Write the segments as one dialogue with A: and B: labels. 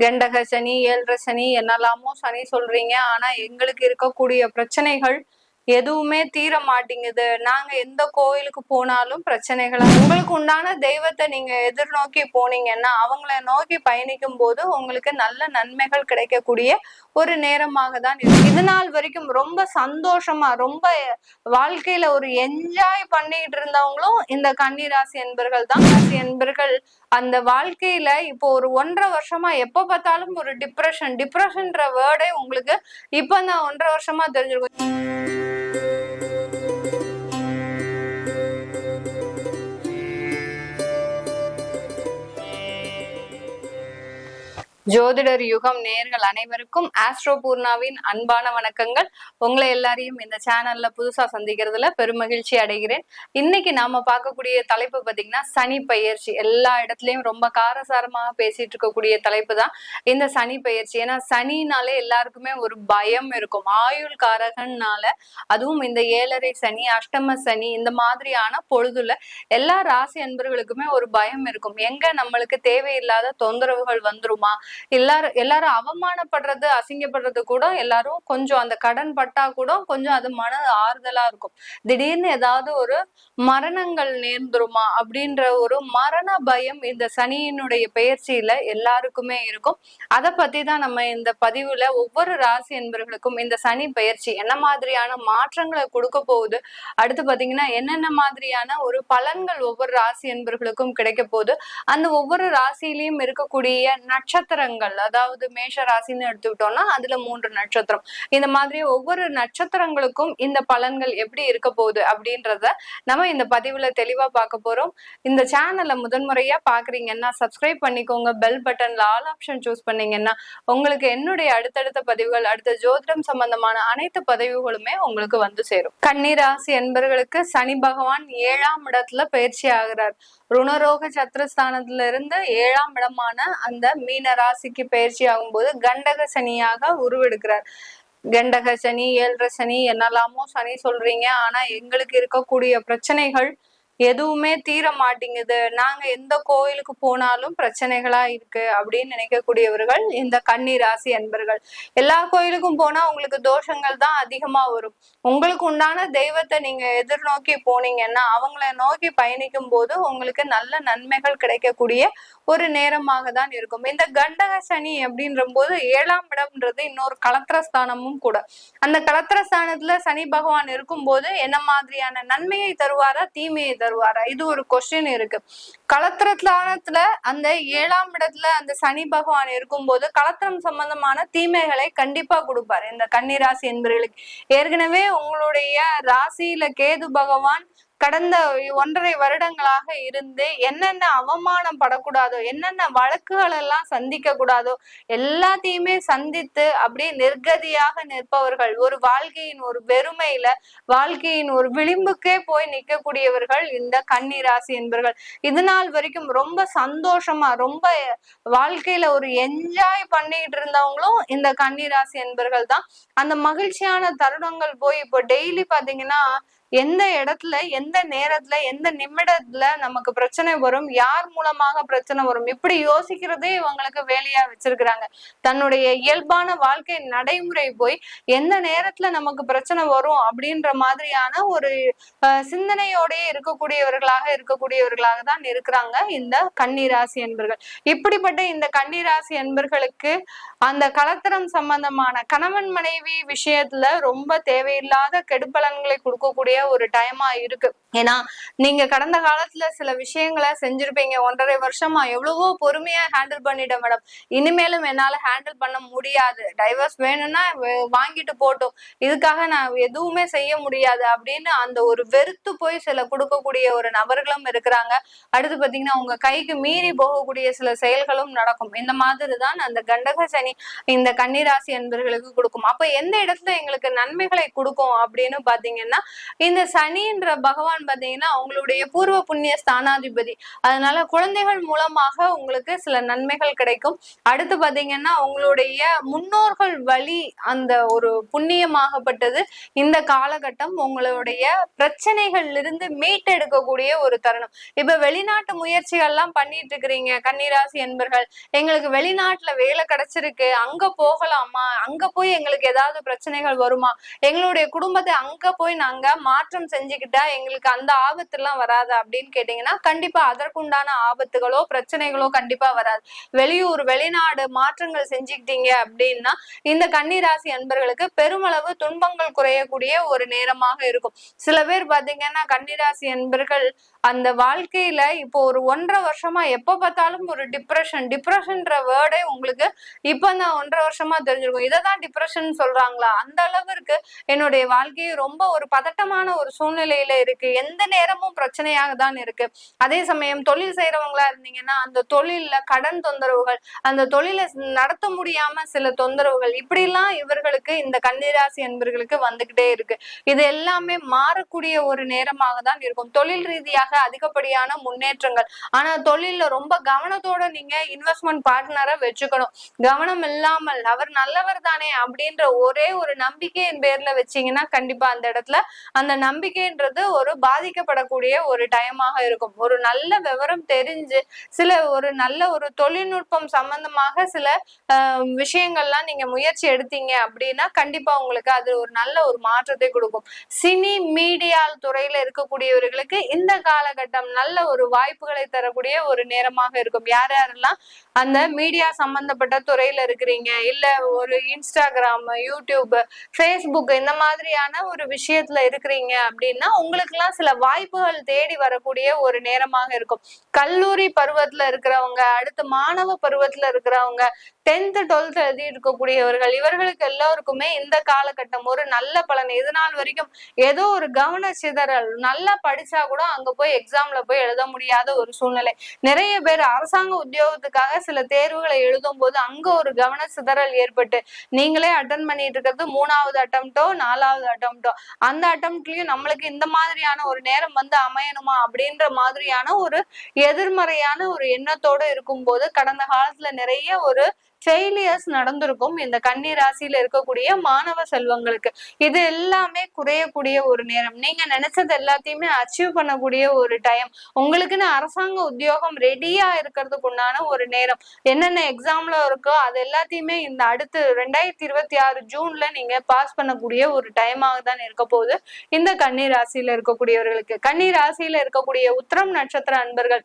A: கண்டக சனி ஏழரை சனி என்னெல்லாமோ சனி சொல்றீங்க. ஆனா எங்களுக்கு இருக்கக்கூடிய பிரச்சனைகள் எதுவுமே தீர மாட்டேங்குது. நாங்க எந்த கோயிலுக்கு போனாலும் பிரச்சனைகளா உங்களுக்கு உண்டான தெய்வத்தை நீங்க எதிர்நோக்கி போனீங்கன்னா அவங்கள நோக்கி பயணிக்கும் போது உங்களுக்கு நல்ல நன்மைகள் கிடைக்கக்கூடிய ஒரு நேரமாக தான் இருக்கு. இது நாள் வரைக்கும் ரொம்ப சந்தோஷமா ரொம்ப வாழ்க்கையில ஒரு என்ஜாய் பண்ணிட்டு இருந்தவங்களும் இந்த கன்னிராசி என்பர்கள் தான். ராசி என்பர்கள் அந்த வாழ்க்கையில இப்போ ஒரு ஒன்றரை வருஷமா எப்ப பார்த்தாலும் ஒரு டிப்ரெஷன் டிப்ரெஷன்ற வேர்டே உங்களுக்கு இப்போ நான் ஒன்றரை வருஷமா தெரிஞ்சிருக்கும். ஜோதிடர் யுகம் நேர்கள் அனைவருக்கும் ஆஸ்ட்ரோ பூர்ணாவின் அன்பான வணக்கங்கள். உங்களை எல்லாரையும் இந்த சேனல்ல புதுசா சந்திக்கிறதுல பெருமகிழ்ச்சி அடைகிறேன். இன்னைக்கு நாம பார்க்கக்கூடிய தலைப்பு பாத்தீங்கன்னா சனி பயிற்சி எல்லா இடத்துலயும் ரொம்ப காரசாரமாக பேசிட்டு இருக்கக்கூடிய தலைப்பு தான் இந்த சனி பயிற்சி ஏன்னா சனினாலே எல்லாருக்குமே ஒரு பயம் இருக்கும். ஆயுள் காரகன்னால அதுவும் இந்த ஏழரை சனி அஷ்டம சனி இந்த மாதிரியான பொழுதுல எல்லா ராசி அன்பர்களுக்குமே ஒரு பயம் இருக்கும். எங்க நம்மளுக்கு தேவையில்லாத தொந்தரவுகள் வந்துருமா? எல்லாரும் எல்லாரும் அவமானப்படுறது அசிங்கப்படுறது கூட எல்லாரும் கொஞ்சம் அந்த கடன் பட்டா கூட கொஞ்சம் அது மன ஆறுதலா இருக்கும். திடீர்னு ஏதாவது ஒரு மரணங்கள் நேர்ந்துருமா அப்படின்ற ஒரு மரண பயம் இந்த சனியினுடைய பயிற்சியில எல்லாருக்குமே இருக்கும். அதை பத்தி தான் நம்ம இந்த பதிவுல ஒவ்வொரு ராசி என்பர்களுக்கும் இந்த சனி பயிற்சி என்ன மாதிரியான மாற்றங்களை கொடுக்க போகுது அடுத்து பாத்தீங்கன்னா என்னென்ன மாதிரியான ஒரு பலன்கள் ஒவ்வொரு ராசி என்பர்களுக்கும் கிடைக்க போகுது. அந்த ஒவ்வொரு ராசியிலையும் இருக்கக்கூடிய நட்சத்திர நட்சத்திரங்கள் அதாவது மேஷ ராசின்னு எடுத்துக்கிட்டோம்னா அதுல மூன்று நட்சத்திரம். இந்த மாதிரி ஒவ்வொரு நட்சத்திரங்களுக்கும் இந்த பலன்கள் எப்படி இருக்க போகுது அப்படின்றத நம்ம இந்த பதிவுல தெளிவா பார்க்க போறோம். இந்த சேனலை முதன்முறையா பாக்குறீங்கன்னா சப்ஸ்கிரைப் பண்ணிக்கோங்க. பெல் பட்டன்ல ஆல் ஆப்ஷன் சூஸ் பண்ணீங்கன்னா உங்களுக்கு என்னுடைய அடுத்தடுத்த பதிவுகள் அடுத்த ஜோதிடம் சம்பந்தமான அனைத்து பதிவுகளுமே உங்களுக்கு வந்து சேரும். கன்னிராசி என்பவர்களுக்கு சனி பகவான் ஏழாம் இடத்துல பயிற்சி ஆகிறார். ருணரோக சத்ருஸ்தானத்துல இருந்து ஏழாம் இடமான அந்த மீன ராசிக்கு பயிற்சி ஆகும்போது கண்டக சனியாக உருவெடுக்கிறார். கண்டக சனி ஏழரை சனி என்னெல்லாமோ சனி சொல்றீங்க. ஆனா எங்களுக்கு இருக்கக்கூடிய பிரச்சனைகள் எதுவுமே தீர மாட்டேங்குது. நாங்க எந்த கோயிலுக்கு போனாலும் பிரச்சனைகளா இருக்கு அப்படின்னு நினைக்கக்கூடியவர்கள் இந்த கன்னி ராசி அன்பர்கள். எல்லா கோயிலுக்கும் போனா உங்களுக்கு தோஷங்கள் தான் அதிகமா வரும். உங்களுக்கு உண்டான தெய்வத்தை நீங்க எதிர்நோக்கி போனீங்கன்னா அவங்கள நோக்கி பயணிக்கும் போது உங்களுக்கு நல்ல நன்மைகள் கிடைக்கக்கூடிய ஒரு நேரமாக தான் இருக்கும். இந்த கண்டக சனி அப்படின்ற போது ஏழாம் இடம்ன்றது இன்னொரு கலத்திரஸ்தானமும் கூட. அந்த கலத்திரஸ்தானத்துல சனி பகவான் இருக்கும் போது என்ன மாதிரியான நன்மையை தருவாரா தீமையை தருவாரா? இது ஒரு கொஸ்டின் இருக்கு. கலத்திரஸ்தானத்துல அந்த ஏழாம் இடத்துல அந்த சனி பகவான் இருக்கும்போது களத்திரம் சம்பந்தமான தீமைகளை கண்டிப்பா கொடுப்பாரு. இந்த கன்னிராசி என்பவர்களுக்கு ஏற்கனவே உங்களுடைய ராசியில கேது பகவான் கடந்த ஒன்றரை வருடங்களாக இருந்து என்னென்ன அவமானம் படக்கூடாதோ என்னென்ன வழக்குகள் எல்லாம் சந்திக்க கூடாதோ எல்லாத்தையுமே சந்தித்து அப்படியே நிர்கதியாக நிற்பவர்கள் ஒரு வாழ்க்கையின் ஒரு வெறுமையில வாழ்க்கையின் ஒரு விளிம்புக்கே போய் நிற்கக்கூடியவர்கள் இந்த கன்னிராசி என்பவர்கள் இது நாள் வரைக்கும் ரொம்ப சந்தோஷமா ரொம்ப வாழ்க்கையில ஒரு என்ஜாய் பண்ணிட்டு இருந்தவங்களும் இந்த கன்னிராசி என்பவர்கள் தான். அந்த மகிழ்ச்சியான தருணங்கள் போய் இப்போ டெய்லி பாத்தீங்கன்னா எந்த இடத்துல எந்த நேரத்துல எந்த நிமிடத்துல நமக்கு பிரச்சனை வரும் யார் மூலமாக பிரச்சனை வரும் இப்படி யோசிக்கிறதே இவங்களுக்கு வேலையா வச்சிருக்கிறாங்க. தன்னுடைய இயல்பான வாழ்க்கை நடைமுறை போய் எந்த நேரத்துல நமக்கு பிரச்சனை வரும் அப்படின்ற மாதிரியான ஒரு அஹ், சிந்தனையோடயே இருக்கக்கூடியவர்களாக இருக்கக்கூடியவர்களாக தான் இருக்கிறாங்க இந்த கன்னிராசி என்பர்கள். இப்படிப்பட்ட இந்த கன்னிராசி என்பர்களுக்கு அந்த கலத்திரம் சம்பந்தமான கணவன் மனைவி விஷயத்துல ரொம்ப தேவையில்லாத கெடுபலன்களை கொடுக்கக்கூடிய ஒரு டைமா இருக்கு. ஏன்னா நீங்க கடந்த காலத்துல சில விஷயங்களை செஞ்சிருப்பீங்க. ஒன்றரை வருஷமா எவ்வளவோ பொறுமையா ஹேண்டில் பண்ணிட்டேன் மேடம் இனிமேலும் என்னால ஹேண்டில் பண்ண முடியாது. டைவர்ஸ் வேணும்னா வாங்கிட்டு போட்டும். இதுக்காக நான் எதுவுமே செய்ய முடியாது அப்படின்னு அந்த ஒரு வெறுத்து போய் சில கொடுக்கக்கூடிய ஒரு நபர்களும் இருக்கிறாங்க. அடுத்து பாத்தீங்கன்னா உங்க கைக்கு மீறி போகக்கூடிய சில செயல்களும் நடக்கும். இந்த மாதிரி தான் அந்த கண்டக சனி இந்த கன்னிராசி என்பர்களுக்கு கொடுக்கும். அப்ப எந்த இடத்துல எங்களுக்கு நன்மைகளை கொடுக்கும் அப்படின்னு பாத்தீங்கன்னா இந்த சனின்ற பகவான் பாத்தீங்கன்னா உங்களுடைய பூர்வ புண்ணிய ஸ்தானாதிபதி. அதனால குழந்தைகள் மூலமாக உங்களுக்கு சில நன்மைகள் கிடைக்கும். அடுத்து பாத்தீங்கன்னா உங்களுடைய முன்னோர்கள் வழி அந்த ஒரு புண்ணியமாகப்பட்டது. இந்த காலகட்டம் உங்களுடைய பிரச்சனைகள்ல இருந்து மீட்டெடுக்கக்கூடிய ஒரு தருணம். இப்ப வெளிநாட்டு முயற்சிகள்லாம் பண்ணிட்டு இருக்கிறீங்க கன்னிராசி என்பர்கள். எங்களுக்கு வெளிநாட்டுல வேலை கிடைச்சிருக்கு அங்க போகலாமா? அங்க போய் எங்களுக்கு ஏதாவது பிரச்சனைகள் வருமா? எங்களுடைய குடும்பத்தை அங்க போய் நாங்க மா மாற்றம் செஞ்சுக்கிட்டா எங்களுக்கு அந்த ஆபத்து எல்லாம் வராது அப்படின்னு கேட்டீங்கன்னா கண்டிப்பா அதற்குண்டான ஆபத்துகளோ பிரச்சனைகளோ கண்டிப்பா வராது. வெளியூர் வெளிநாடு மாற்றங்கள் செஞ்சுக்கிட்டீங்க அப்படின்னா இந்த கன்னிராசி அன்பர்களுக்கு பெருமளவு துன்பங்கள் குறையக்கூடிய ஒரு நேரமாக இருக்கும். சில பேர் பாத்தீங்கன்னா கன்னிராசி அன்பர்கள் அந்த வாழ்க்கையில இப்போ ஒரு ஒன்றரை வருஷமா எப்ப பார்த்தாலும் ஒரு டிப்ரெஷன் டிப்ரெஷன்ற வேர்டே உங்களுக்கு இப்ப நான் ஒன்றரை வருஷமா தெரிஞ்சிருக்கும். இதை தான் டிப்ரெஷன் சொல்றாங்களா? அந்த அளவிற்கு என்னுடைய வாழ்க்கையை ரொம்ப ஒரு பதட்டமான ஒரு சூழ்நிலையில இருக்கு. எந்த நேரமும் பிரச்சனையாக தான் இருக்கு. அதே சமயம் தொழில் செய்யறவங்களா இருந்தீங்கன்னா அந்த தொழில்ல கடன் தொந்தரவுகள் அந்த தொழிலை நடத்த முடியாம சில தொந்தரவுகள் இப்படிலாம் இவர்களுக்கு இந்த கன்னிராசி என்பர்களுக்கு வந்துகிட்டே இருக்கு. இது எல்லாமே மாறக்கூடிய ஒரு நேரமாக தான் இருக்கும். தொழில் ரீதியாக அதிகப்படியான முன்னேற்றங்கள். ஆனா தொழில்ல ரொம்ப கவனத்தோட நீங்க இன்வெஸ்ட்மெண்ட் பார்ட்னரை வச்சுக்கணும். கவனம் இல்லாமல் அவர் நல்லவர் தானே அப்படின்ற ஒரே ஒரு நம்பிக்கையின் பேர்ல வச்சீங்கன்னா கண்டிப்பா அந்த இடத்துல அந்த நம்பிக்கைன்றது ஒரு பாதிக்கப்படக்கூடிய ஒரு டைமாக இருக்கும். ஒரு நல்ல விவரம் தெரிஞ்சு சில ஒரு நல்ல ஒரு தொழில்நுட்பம் சம்பந்தமாக சில ஆஹ், விஷயங்கள்லாம் நீங்க முயற்சி எடுத்தீங்க அப்படின்னா கண்டிப்பா உங்களுக்கு அது ஒரு நல்ல ஒரு மாற்றத்தை கொடுக்கும். சினி மீடியா துறையில இருக்கக்கூடியவர்களுக்கு இந்த காலகட்டம் நல்ல ஒரு வாய்ப்புகளை தரக்கூடிய ஒரு நேரமாக இருக்கும். யார் யாரெல்லாம் அந்த மீடியா சம்பந்தப்பட்ட துறையில இருக்கிறீங்க? இல்ல ஒரு இன்ஸ்டாகிராம் யூடியூப் ஃபேஸ்புக் இந்த மாதிரியான ஒரு விஷயத்துல இருக்கிறீங்க அப்படின்னா உங்களுக்கு எல்லாம் சில வாய்ப்புகள் தேடி வரக்கூடிய ஒரு நேரமாக இருக்கும். கல்லூரி பருவத்துல இருக்கிறவங்க அடுத்து மாணவ பருவத்துல இருக்கிறவங்க டென்த் டுவெல்த் எழுதி இருக்கக்கூடியவர்கள் இவர்களுக்கு எல்லோருக்குமே இந்த காலகட்டம் ஒரு நல்ல பலன். இது நாள் வரைக்கும் ஏதோ ஒரு கவன சிதறல் நல்லா படிச்சா கூட அங்க போய் எக்ஸாம்ல போய் எழுத முடியாத ஒரு சூழ்நிலை. நிறைய பேர் அரசாங்க உத்தியோகத்துக்காக சில தேர்வுகளை எழுதும் போது அங்க ஒரு கவன சிதறல் ஏற்பட்டு நீங்களே அட்டன் பண்ணிட்டு இருக்கிறது மூணாவது அட்டம்ப்டோ நாலாவது அட்டம்ப்டோ அந்த அட்டம்ப்ட்லயும் நம்மளுக்கு இந்த மாதிரியான ஒரு நேரம் வந்து அமையணுமா அப்படின்ற மாதிரியான ஒரு எதிர்மறையான ஒரு எண்ணத்தோட இருக்கும்போது கடந்த காலத்துல நிறைய ஒரு ஃபெயிலியர்ஸ் நடந்திருக்கும். இந்த கன்னி ராசியில இருக்கக்கூடிய மாணவ செல்வங்களுக்கு இது எல்லாமே குறையக்கூடிய ஒரு நேரம். நீங்க நினைச்சது எல்லாத்தையுமே அச்சீவ் பண்ணக்கூடிய ஒரு டைம் உங்களுக்குன்னு அரசாங்க உத்தியோகம் ரெடியா இருக்கிறதுக்கு உண்டான ஒரு நேரம். என்னென்ன எக்ஸாம்ல இருக்கோ அது எல்லாத்தையுமே இந்த அடுத்து ரெண்டாயிரத்தி இருபத்தி ஆறு ஜூன்ல நீங்க பாஸ் பண்ணக்கூடிய ஒரு டைமாக தான் இருக்க போகுது. இந்த கன்னி ராசியில இருக்கக்கூடியவர்களுக்கு. கன்னி ராசியில இருக்கக்கூடிய உத்திரம் நட்சத்திர அன்பர்கள்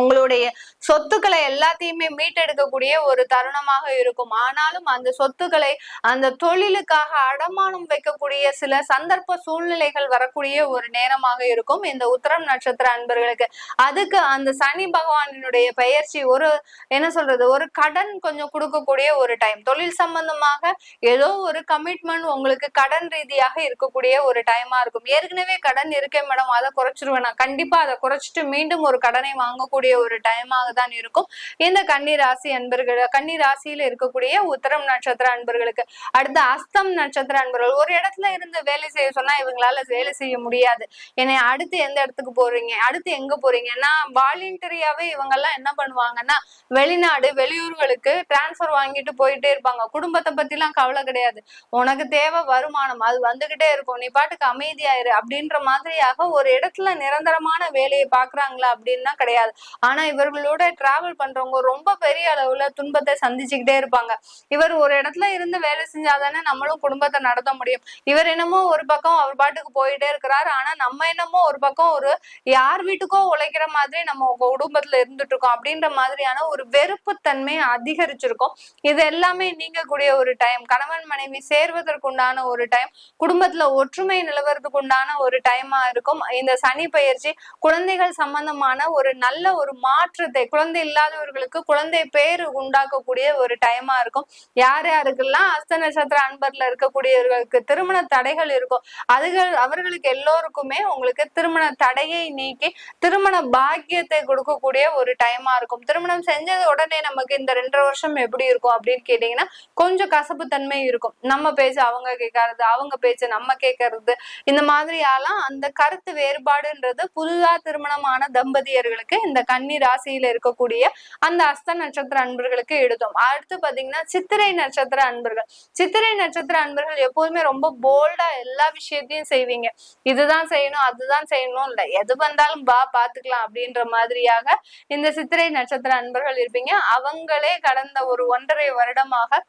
A: உங்களுடைய சொத்துக்களை எல்லாத்தையுமே மீட்டெடுக்கக்கூடிய ஒரு தருணமாக இருக்கும். ஆனாலும் அந்த சொத்துக்களை அந்த தொழிலுக்காக அடமானம் வைக்கக்கூடிய சில சந்தர்ப்ப சூழ்நிலைகள் வரக்கூடிய ஒரு நேரமாக இருக்கும். இந்த உத்தரம் நட்சத்திர அன்பர்களுக்கு அதுக்கு அந்த சனி பகவானினுடைய பயிற்சி ஒரு என்ன சொல்றது ஒரு கடன் கொஞ்சம் கொடுக்கக்கூடிய ஒரு டைம் தொழில் சம்பந்தமாக ஏதோ ஒரு கமிட்மெண்ட் உங்களுக்கு கடன் ரீதியாக இருக்கக்கூடிய ஒரு டைமா இருக்கும். ஏற்கனவே கடன் இருக்கேன் மேடம் அதை குறைச்சிருவேன் நான். கண்டிப்பா அதை குறைச்சிட்டு மீண்டும் ஒரு கடனை வாங்கக்கூடிய ஒரு டைமாக தான் இருக்கும். இந்த கன்னி ராசி அன்பர்கள் கன்னி ராசியில இருக்கக்கூடிய உத்தரம் நட்சத்திர அன்பர்களுக்கு அடுத்து அஸ்தம் நட்சத்திர அன்பர்கள் ஒரு இடத்துல இருந்து வேலை செய்ய சொன்னா இவங்களால வேலை செய்ய முடியாது. என்னை அடுத்து எந்த இடத்துக்கு போறீங்க? அடுத்து எங்க போறீங்கன்னா வாலண்டரியாவே இவங்க எல்லாம் என்ன பண்ணுவாங்கன்னா வெளிநாடு வெளியூர்களுக்கு டிரான்ஸ்ஃபர் வாங்கிட்டு போயிட்டே இருப்பாங்க. குடும்பத்தை பத்தி எல்லாம் கவலை கிடையாது. உனக்கு தேவை வருமானம். அது வந்துகிட்டே இருக்கும். நீ பாட்டுக்கு அமைதியாயிரு. அப்படின்ற மாதிரியாக ஒரு இடத்துல நிரந்தரமான வேலையை பாக்குறாங்களா அப்படின்னா கிடையாது. ஆனா இவர்களோட டிராவல் பண்றவங்க ரொம்ப பெரிய அளவுல துன்பத்தை சந்திச்சுக்கிட்டே இருப்பாங்க. இவர் ஒரு இடத்துல இருந்து வேலை செஞ்சாதானே நம்மளும் குடும்பத்தை நடத்த முடியும். இவர் என்னமோ ஒரு பக்கம் அவர் பாட்டுக்கு போயிட்டே இருக்கிறாரு. ஆனா நம்ம என்னமோ ஒரு பக்கம் ஒரு யார் வீட்டுக்கோ உழைக்கிற மாதிரி நம்ம குடும்பத்துல இருந்துட்டு இருக்கோம் அப்படின்ற மாதிரியான ஒரு வெறுப்புத்தன்மை அதிகரிச்சிருக்கும். இது எல்லாமே நீங்கக்கூடிய ஒரு டைம் கணவன் மனைவி சேர்வதற்குண்டான ஒரு டைம் குடும்பத்துல ஒற்றுமை நிலவறதுக்கு உண்டான ஒரு டைமா இருக்கும். இந்த சனி பயிற்சி குழந்தைகள் சம்பந்தமான ஒரு நல்ல ஒரு ஒரு மாற்றத்தை குழந்தை இல்லாதவர்களுக்கு குழந்தை பேர் உண்டாக்கக்கூடிய ஒரு டைமா இருக்கும். யார் யாருக்கெல்லாம் அஸ்த நட்சத்திர அன்பர்ல இருக்கக்கூடியவர்களுக்கு திருமண தடைகள் இருக்கும் அதுகள் அவர்களுக்கு எல்லோருக்குமே உங்களுக்கு திருமண தடையை நீக்கி திருமண பாக்கியத்தை கொடுக்கக்கூடிய ஒரு டைமா இருக்கும். திருமணம் செஞ்சது உடனே நமக்கு இந்த ரெண்டரை வருஷம் எப்படி இருக்கும் அப்படின்னு கேட்டீங்கன்னா கொஞ்சம் கசப்பு தன்மை இருக்கும். நம்ம பேச்சு அவங்க கேட்கறது அவங்க பேச்சு நம்ம கேட்கறது. இந்த மாதிரியாலாம் அந்த கருத்து வேறுபாடுன்றது புதுதா திருமணமான தம்பதியர்களுக்கு இந்த கன்னி ராசியில இருக்கக்கூடிய அந்த அஸ்த நட்சத்திர அன்பர்களுக்கு எடுத்தோம். அடுத்து பாத்தீங்கன்னா சித்திரை நட்சத்திர அன்பர்கள். சித்திரை நட்சத்திர அன்பர்கள் எப்போதுமே ரொம்ப போல்டா எல்லா விஷயத்தையும் செய்வீங்க. இதுதான் செய்யணும் அதுதான் செய்யணும் இல்ல. எது வந்தாலும் பா பாத்துக்கலாம் அப்படின்ற மாதிரியாக இந்த சித்திரை நட்சத்திர அன்பர்கள் இருப்பீங்க. அவங்களே கடந்த ஒரு ஒன்றரை வருடமாக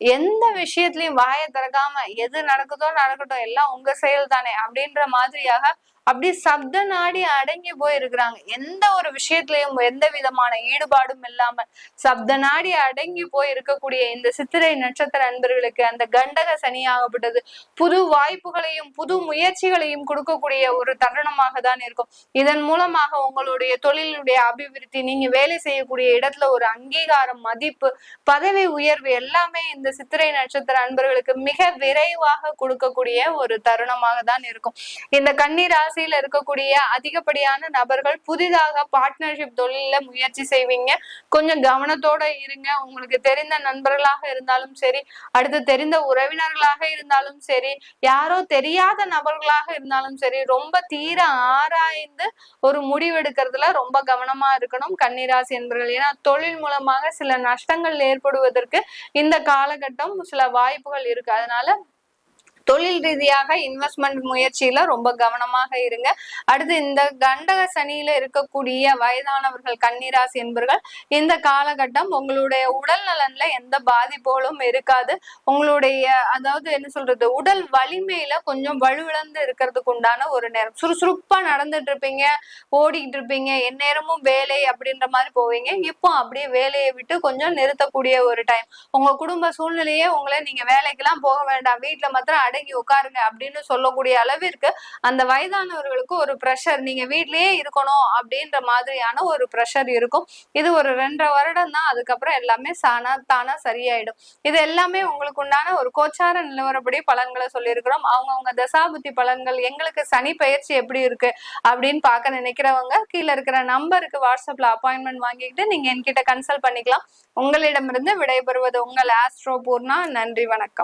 A: எந்த விஷயத்திலயும் வாயை திறக்காம எது நடக்குதோ நடக்கட்டும் எல்லாம் உங்க செயல் தானே அப்படின்ற மாதிரியாக அப்படி சப்த நாடி அடங்கி போயிருக்கிறாங்க. எந்த ஒரு விஷயத்திலையும் எந்த விதமான ஈடுபாடும் இல்லாம சப்த நாடி அடங்கி போய் இருக்கக்கூடிய இந்த சித்திரை நட்சத்திர அன்பர்களுக்கு அந்த கண்டக சனியாகப்பட்டது புது வாய்ப்புகளையும் புது முயற்சிகளையும் கொடுக்கக்கூடிய ஒரு தருணமாக தான் இருக்கும். இதன் மூலமாக உங்களுடைய தொழிலுடைய அபிவிருத்தி நீங்க வேலை செய்யக்கூடிய இடத்துல ஒரு அங்கீகாரம் மதிப்பு பதவி உயர்வு எல்லாமே இந்த சித்திரை நட்சத்திர அன்பர்களுக்கு மிக விரைவாக கொடுக்கக்கூடிய ஒரு தருணமாக தான் இருக்கும். இந்த கண்ணீர் ராசியில இருக்கக்கூடிய அதிகப்படியான நபர்கள் புதிதாக பார்ட்னர்ஷிப் தொழில முயற்சி செய்வீங்க. கொஞ்சம் கவனத்தோட இருங்க. உங்களுக்கு தெரிந்த நண்பர்களாக இருந்தாலும் சரி அடுத்து தெரிந்த உறவினர்களாக இருந்தாலும் சரி யாரோ தெரியாத நபர்களாக இருந்தாலும் சரி ரொம்ப தீர ஆராய்ந்து ஒரு முடிவெடுக்கிறதுல ரொம்ப கவனமா இருக்கணும். கன்னிராசி என்பர்கள் ஏன்னா தொழில் மூலமாக சில நஷ்டங்கள் ஏற்படுவதற்கு இந்த காலகட்டம் சில வாய்ப்புகள் இருக்கு. அதனால தொழில் ரீதியாக இன்வெஸ்ட்மெண்ட் முயற்சியில ரொம்ப கவனமாக இருங்க. அடுத்து இந்த கண்டக சனியில இருக்கக்கூடிய வயதானவர்கள் கன்னிராசி என்பர்கள் இந்த காலகட்டம் உங்களுடைய உடல் நலன்ல எந்த பாதிப்புகளும் இருக்காது. உங்களுடைய அதாவது என்ன சொல்றது உடல் வலிமையில கொஞ்சம் வலுவிழந்து இருக்கிறதுக்கு உண்டான ஒரு நேரம். சுறுசுறுப்பா நடந்துட்டு இருப்பீங்க ஓடிக்கிட்டு இருப்பீங்க எந்நேரமும் வேலை அப்படின்ற மாதிரி போவீங்க. இப்போ அப்படியே வேலையை விட்டு கொஞ்சம் நிறுத்தக்கூடிய ஒரு டைம் உங்க குடும்ப சூழ்நிலையே உங்களை நீங்க வேலைக்கெல்லாம் போக வேண்டாம். வீட்டுல மாத்திரம் அடங்கி உட்காருங்க அப்படின்னு சொல்லக்கூடிய அளவிற்கு அந்த வயதானவர்களுக்கு ஒரு ப்ரெஷர் நீங்க வீட்லயே இருக்கணும் அப்படின்ற மாதிரியான ஒரு ப்ரெஷர் இருக்கும். இது ஒரு ரெண்டரை வருடம் தான். அதுக்கப்புறம் எல்லாமே சானா தானா சரியாயிடும். இது எல்லாமே உங்களுக்கு உண்டான ஒரு கோச்சார நிலவரப்படி பலன்களை சொல்லியிருக்கிறோம். அவங்கவுங்க தசாபுத்தி பலன்கள் எங்களுக்கு சனி பயிற்சி எப்படி இருக்கு அப்படின்னு பார்க்க நினைக்கிறவங்க கீழே இருக்கிற நம்பருக்கு வாட்ஸ்அப்ல அப்பாயின்மெண்ட் வாங்கிக்கிட்டு நீங்க என்கிட்ட கன்சல்ட் பண்ணிக்கலாம். உங்களிடமிருந்து விடைபெறுவது உங்கள் ஆஸ்ட்ரோ பூர்ணா. நன்றி வணக்கம்.